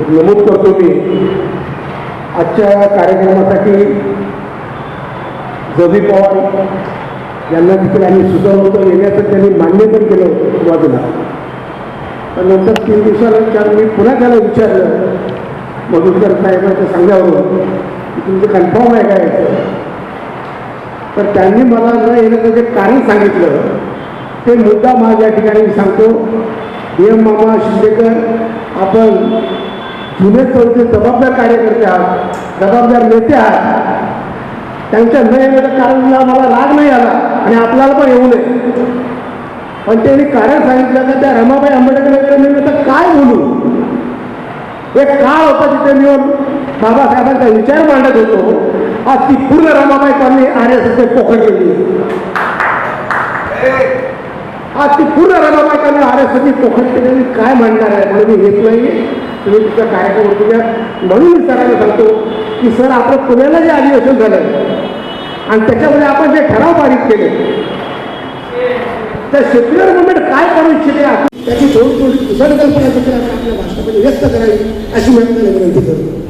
नमूद करतो मी. आजच्या कार्यक्रमासाठी जवी पवार यांना देखील आम्ही सुचवलं होतं येण्याचं त्यांनी मान्य पण केलं होतं सुरुवातीला. पण नंतर तीन दिवसानंतर मी पुन्हा त्याला विचारलं मधुकर साहेबांच्या सांगण्यावरून की तुमचं कन्फर्म आहे काय तर त्यांनी मला न येण्याचं जे कारण सांगितलं ते मुद्दा माझ्या ठिकाणी मी सांगतो. एम मामा शिंदेकर आपण जुने चौथे जबाबदार कार्यकर्ते आहात जबाबदार नेते आहात. त्यांच्या न येण्याचं कारण मला राग नाही आला आणि आपल्याला पण येऊ नये. पण त्यांनी कारण सांगितलं तर त्या रमाबाई आंबेडकर नगर मी तर काय बोलू? एक काळ होता तिथे मी बाबासाहेबांचा विचार मांडत होतो. आज ती पूर्ण रमाबाई त्यांनी आर एस एसने पोखर केली आज ती पूर्ण रमाबाई त्यांनी आर एस एस पोखर केलेली काय मांडणार आहे? म्हणून मी घेत नाही. तुम्ही तुमचा कार्यक्रम होतो म्हणून मी सरांना सांगतो की सर आपलं पुण्याला जे अधिवेशन झालं आणि त्याच्यामध्ये आपण जे ठराव पारित केले त्या सेक्युलर मुवमेंट काय करू इच्छिते आपण त्याची थोडी थोडी संकल्पना कल्पना आपण आपल्या भाषणामध्ये व्यक्त करावी अशी मी आपल्याला विनंती करतो.